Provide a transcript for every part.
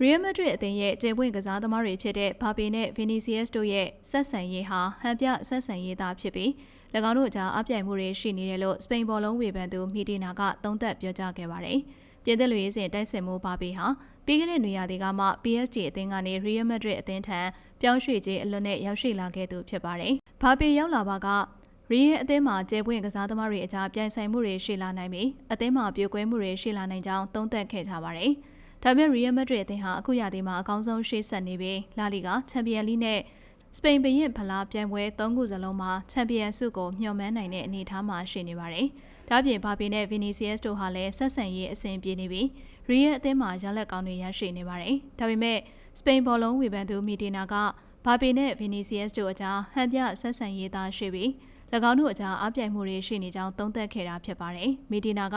Real Madrid အသင်းရဲ့ကျေပွင့်ကစားသမားတွေဖြစ်တဲ့ဘာပေနဲ့ Vinicius တို့ရဲ့ဆက်ဆံရေးဟာဟန်ပြဆက်ဆံရေးသားဖြစ်ပြီး၎င်းတို့ကြားအပြိုင်မှုတွေရှိနေတယ်လို့စပိန်ဘောလုံးဝေဖန်သူမီတီနာကသုံးသပ်ပြောကြားခဲ့ပါတယ်။ပြည်သက်လူရေးစဉ်တိုက်စစ်မှုဘာပေဟာပြီးခဲ့တဲ့နေရာတွေကမှ PSG အသင်းကနေ Real Madrid အသင်းထံပြောင်းရွှေ့ခြင်းအလွတ်နဲ့ရောက်ရှိလာခဲ့သူဖြစ်ပါတယ်။ဘာပေရောက်လာပါကရီးရဲ့အသင်းမှာကျဲပွင့်ကစားသမားတွေအကြားပြိုင်ဆိုင်မှုတွေရှိလာနိုင်ပြီးအသင်းမှာပြိုကွဲမှုတွေရှိလာနိုင်ကြောင်းသုံးသပ်ခဲ့ကြပါတယ်။ ဒါပေမဲ့ Real Madrid အသင်းဟာအခုရာသီမှာအကောင်းဆုံးရှေ့ဆက်နေပြီးလာလီဂါချန်ပီယံလိနဲ့စပိန်ဘရင်ဖလားပြိုင်ပွဲ၃ခုစလုံးမှာချန်ပီယံဆုကိုမျှော်မှန်းနိုင်တဲ့အနေအထားမှာရှိနေပါတယ်။ဒါ့အပြင်ဘာပီနဲ့ Vinicius တို့ဟာလည်းဆက်ဆံရေးအဆင်ပြေနေပြီး Real အသင်းမှာရလက်ကောင်းတွေရရှိနေပါတယ်။ဒါပေမဲ့စပိန်ဘောလုံးဝေဖန်သူမီတီနာကဘာပီနဲ့ Vinicius တို့အကြားဟန်ပြဆက်ဆံရေးသားရှိပြီး၎င်းတို့အကြားအပြိုင်မှုတွေရှိနေကြောင်းသုံးသပ်ခဲ့တာဖြစ်ပါတယ်။မီတီနာက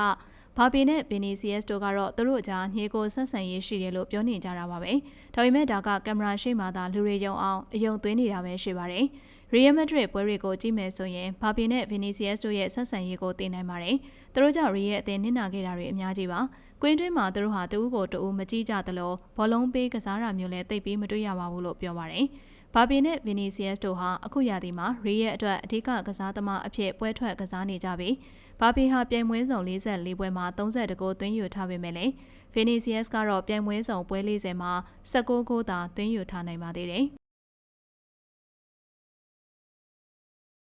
ဘာပီနဲ့ Vinicius တို့ကတော့သူတို့အကြားညှေကိုဆက်ဆံရေးရှိတယ်လို့ပြောနေကြတာပါပဲ။ဒါပေမဲ့ဒါကကင်မရာရှေ့မှာသာလူတွေယုံအောင်အယုံသွင်းနေတာပဲရှိပါတယ်။ Real Madrid ပွဲတွေကိုကြည့်မယ်ဆိုရင်ဘာပီနဲ့ Vinicius တို့ရဲ့ဆက်ဆံရေးကိုသိနိုင်ပါတယ်။သူတို့ကြောင့် Real အသင်းနစ်နာခဲ့တာတွေအများကြီးပါ။ကွင်းတွင်းမှာသူတို့ဟာတဦးကိုတဦးမကြည့်ကြသလိုဘောလုံးပေးကစားတာမျိုးလည်းသိပ်ပြီးမတွေ့ရပါဘူးလို့ပြောပါတယ်။ဘာပီနဲ့ Vinicius တို့ဟာအခုရာသီမှာရီရဲ့အတွက်အဓိကကစားသမားအဖြစ်ပွဲထွက်ကစားနေကြပြီးဘာပီဟာပြိုင်ပွဲစုံ44ပွဲမှာ32ဂိုးသွင်းယူထားပေမဲ့လည်း Vinicius ကတော့ပြိုင်ပွဲစုံပွဲ40မှာ19ဂိုးသာသွင်းယူထားနိုင်ပါသေးတယ်။